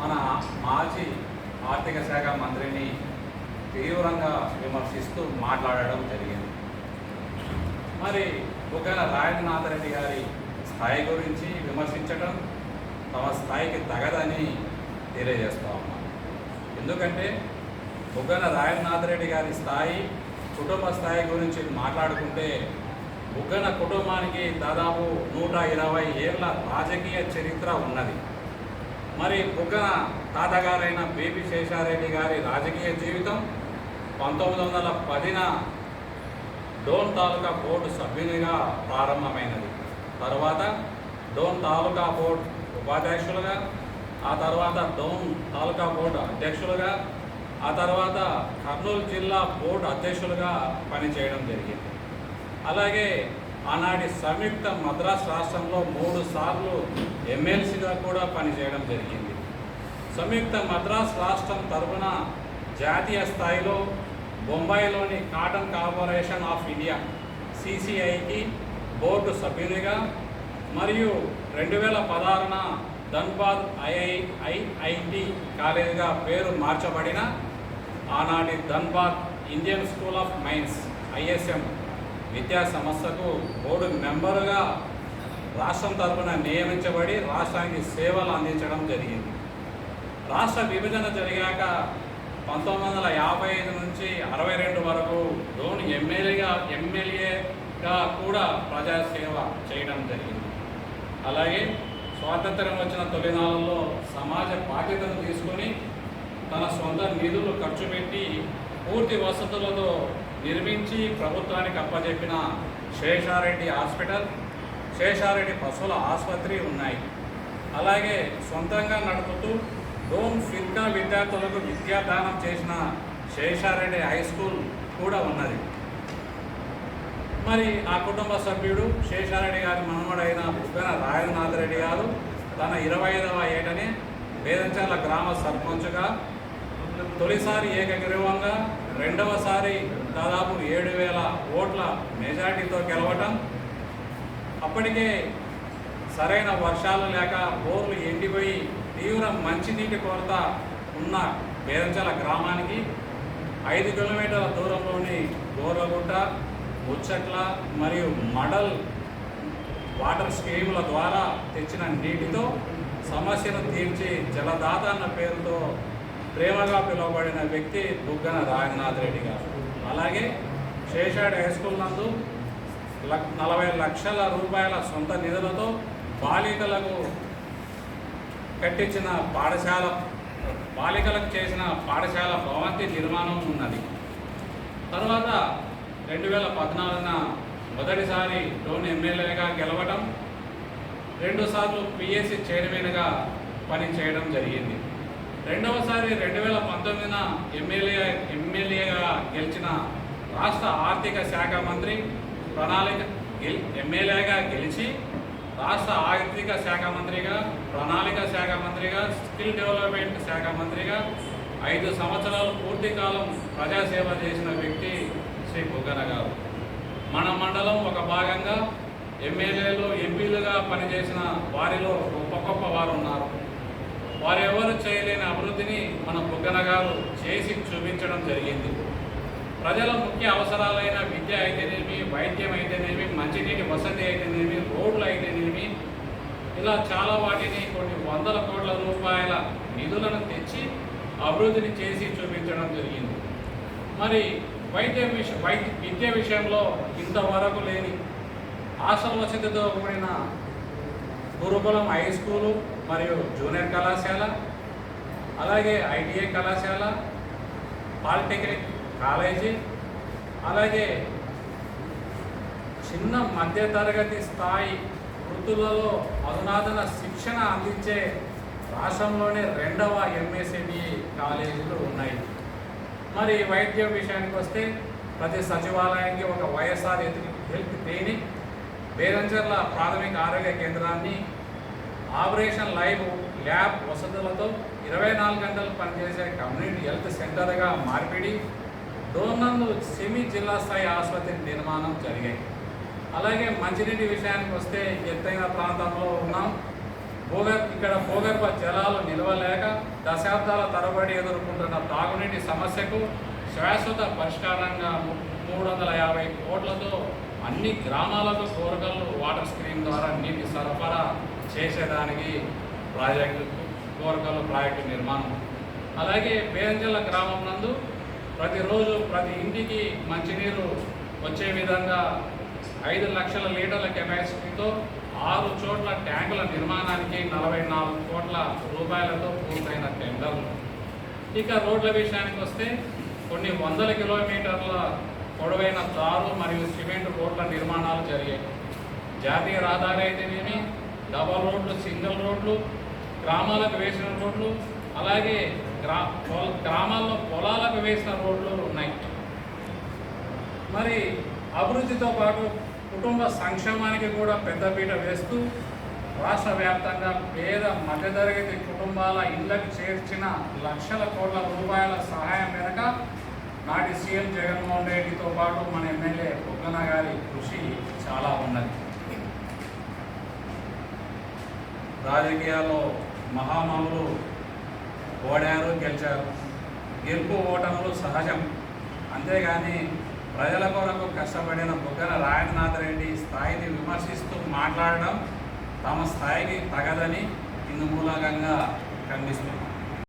మన మాజీ ఆర్థిక శాఖ మంత్రిని తీవ్రంగా విమర్శిస్తూ మాట్లాడడం జరిగింది. మరి బుగ్గన రాజనాథ రెడ్డి గారి స్థాయి గురించి విమర్శించడం తమ స్థాయికి తగదని తెలియజేస్తా ఉన్నాం. ఎందుకంటే బుగ్గన రాజనాథ రెడ్డి గారి స్థాయి కుటుంబ స్థాయి గురించి మాట్లాడుకుంటే బుగ్గన కుటుంబానికి దాదాపు నూట ఇరవై ఏళ్ళ రాజకీయ చరిత్ర ఉన్నది. మరి బుగ్గన తాతగారైన బేబీ శేషారెడ్డి గారి రాజకీయ జీవితం పంతొమ్మిది వందల పదిన డోన్ తాలూకా బోర్డు సభ్యునిగా ప్రారంభమైనది. తర్వాత డోన్ తాలూకా బోర్డు ఉపాధ్యక్షులుగా ఆ తర్వాత డోన్ తాలూకా బోర్డు అధ్యక్షులుగా ఆ తర్వాత కర్నూలు జిల్లా బోర్డు అధ్యక్షులుగా పనిచేయడం జరిగింది. అలాగే ఆనాటి సంయుక్త మద్రాస్ రాష్ట్రంలో మూడు సార్లు ఎమ్మెల్సీగా కూడా పనిచేయడం జరిగింది. సంయుక్త మద్రాస్ రాష్ట్రం తరఫున జాతీయ స్థాయిలో బొంబాయిలోని కాటన్ కార్పొరేషన్ ఆఫ్ ఇండియా సిసిఐకి బోర్డు సభ్యునిగా మరియు రెండు వేల పదహారున ధన్బాద్ ఐఐ ఐఐటి కాలేజీగా పేరు మార్చబడిన ఆనాటి Dhanbad Indian school of mines ISM విద్యా సంస్థకు బోర్డు మెంబరుగా రాష్ట్రం తరఫున నియమించబడి రాష్ట్రానికి సేవలు అందించడం జరిగింది. రాష్ట్ర విభజన జరిగాక పంతొమ్మిది వందల యాభై ఐదు నుంచి అరవై రెండు వరకు లోని ఎమ్మెల్యేగా ఎమ్మెల్యేగా కూడా ప్రజాసేవ చేయడం జరిగింది. అలాగే స్వాతంత్ర్యం వచ్చిన తొలినాళ్ళలో సమాజ బాధ్యతను తీసుకొని తన సొంత నిధులు ఖర్చు పెట్టి పూర్తి వసతులతో నిర్మించి ప్రభుత్వానికి అప్పజెప్పిన శేషారెడ్డి హాస్పిటల్ శేషారెడ్డి పశువుల ఆసుపత్రి ఉన్నాయి. అలాగే సొంతంగా నడుపుతూ డోమ్ ఫిర్కా విద్యార్థులకు విద్యాదానం చేసిన శేషారెడ్డి హై స్కూల్ కూడా ఉన్నది. మరి ఆ కుటుంబ సభ్యుడు శేషారెడ్డి గారి మనమడైన బుగ్గన రాయనాథరెడ్డి గారు తన ఇరవై ఐదవ ఏటనే వేదంచర్ల గ్రామ సర్పంచ్గా తొలిసారి ఏకగ్రీవంగా రెండవసారి దాదాపు ఏడు వేల ఓట్ల మెజార్టీతో గెలవటం. అప్పటికే సరైన వర్షాలు లేక బోర్లు ఎండిపోయి తీవ్ర మంచినీటి కొరత ఉన్న వేదంచల గ్రామానికి ఐదు కిలోమీటర్ల దూరంలోని గోరగుట్ట ముచ్చట్ల మరియు మడల్ వాటర్ స్కీముల ద్వారా తెచ్చిన నీటితో సమస్యను తీర్చి జలదాత అన్న పేరుతో ప్రేమగా పిలువబడిన వ్యక్తి బుగ్గన రాగనాథ్ రెడ్డి గారు. అలాగే శేషాడ్ హై స్కూల్ నందు లక్ నలభై లక్షల రూపాయల సొంత నిధులతో బాలికలకు కట్టించిన పాఠశాల బాలికలకు చేసిన పాఠశాల భవంతి నిర్మాణం ఉన్నది. తర్వాత రెండు వేల పద్నాలుగున మొదటిసారి డోన్ ఎమ్మెల్యేగా గెలవడం రెండుసార్లు పిఎస్సి చైర్మన్గా పనిచేయడం జరిగింది. రెండవసారి రెండు వేల పంతొమ్మిదిన ఎమ్మెల్యే ఎమ్మెల్యేగా గెలిచిన రాష్ట్ర ఆర్థిక శాఖ మంత్రి ప్రణాళిక ఎమ్మెల్యేగా గెలిచి రాష్ట్ర ఆర్థిక శాఖ మంత్రిగా ప్రణాళిక శాఖ మంత్రిగా స్కిల్ డెవలప్మెంట్ శాఖ మంత్రిగా ఐదు సంవత్సరాలు పూర్తి కాలం ప్రజాసేవ చేసిన వ్యక్తి శ్రీ బుగ్గన గారు. మన మండలం ఒక భాగంగా ఎమ్మెల్యేలు ఎంపీలుగా పనిచేసిన వారిలో గొప్ప గొప్ప వారు ఉన్నారు. వారెవరు చేయలేని అభివృద్ధిని మన బుగ్గన గారు చేసి చూపించడం జరిగింది. ప్రజల ముఖ్య అవసరాలైన విద్య అయితేనేమి వైద్యం అయితేనేమి మంచినీటి వసతి అయితేనేమి రోడ్లు అయితేనేమి ఇలా చాలా వాటిని కొన్ని వందల కోట్ల రూపాయల నిధులను తెచ్చి అభివృద్ధిని చేసి చూపించడం జరిగింది. మరి వైద్య విష వైద్య విద్య విషయంలో ఇంతవరకు లేని ఆశల వసతితో కూడిన గురుకులం హై స్కూలు మరియు జూనియర్ కళాశాల అలాగే ఐటీఐ కళాశాల పాలిటెక్నిక్ కాలేజీ అలాగే చిన్న మధ్యతరగతి స్థాయి వృత్తులలో అధునాతన శిక్షణ అందించే రాష్ట్రంలోనే రెండవ ఎంఎస్ఎంఈ కాలేజీలు ఉన్నాయి. మరి వైద్యం విషయానికి వస్తే ప్రతి సచివాలయానికి ఒక వైఎస్ఆర్ హెల్త్ క్లినిక్ బేరంచర్ల ప్రాథమిక ఆరోగ్య కేంద్రాన్ని ఆపరేషన్ లైవ్ ల్యాబ్ వసతులతో ఇరవై నాలుగు గంటలు పనిచేసే కమ్యూనిటీ హెల్త్ సెంటర్గా మార్పిడి డోర్నందు సెమీ జిల్లా స్థాయి ఆసుపత్రి నిర్మాణం జరిగాయి. అలాగే మంచినీటి విషయానికి వస్తే ఎత్తైన ప్రాంతంలో ఉన్నాం. భూగర్ ఇక్కడ భూగర్భ జలాలు నిలవలేక దశాబ్దాల తరబడి ఎదుర్కొంటున్న తాగునీటి సమస్యకు శాశ్వత పరిష్కారంగా మూడు వందల యాభై కోట్లతో అన్ని గ్రామాలకు కోరగల్లు వాటర్ స్క్రీన్ ద్వారా నీటి సరఫరా చేసేదానికి ప్రాజెక్టు కోరగల్లు ప్రాజెక్టు నిర్మాణం. అలాగే పేరంజల గ్రామం నందు ప్రతిరోజు ప్రతి ఇంటికి మంచినీరు వచ్చే విధంగా ఐదు లక్షల లీటర్ల కెపాసిటీతో ఆరు చోట్ల ట్యాంకుల నిర్మాణానికి నలభై నాలుగు కోట్ల రూపాయలతో పూర్తయిన టెండర్లు ఇక రోడ్ల విషయానికి వస్తే కొన్ని వందల కిలోమీటర్ల పొడవైన తారు మరియు సిమెంట్ రోడ్ల నిర్మాణాలు జరిగాయి. జాతీయ రహదారి అయితేనేమి? డబల్ రోడ్లు సింగిల్ రోడ్లు గ్రామాలకు వేసిన రోడ్లు అలాగే గ్రా పొల- గ్రామాల్లో పొలాలకు వేసిన రోడ్లు ఉన్నాయి. మరి అభివృద్ధితో పాటు కుటుంబ సంక్షేమానికి కూడా పెద్దపీట వేస్తూ రాష్ట్ర వ్యాప్తంగా పేద మధ్యతరగతి కుటుంబాల ఇళ్ళకు చేర్చిన లక్షల కోట్ల రూపాయల సహాయం మేరకు నాటి సీఎం జగన్మోహన్ రెడ్డితో పాటు మన ఎమ్మెల్యే బుగ్గన గారి కృషి చాలా ఉన్నది. రాజకీయాల్లో మహామనులు ఓడారు గెలిచారు. గెలుపు ఓటములు సహజం. అంతేగాని ప్రజల కొరకు కష్టపడిన బుగ్గన రాయనాథ్ రెడ్డి స్థాయిని విమర్శిస్తూ మాట్లాడడం తమ స్థాయికి తగదని ఇందు మూలకంగా ఖండిస్తున్నాం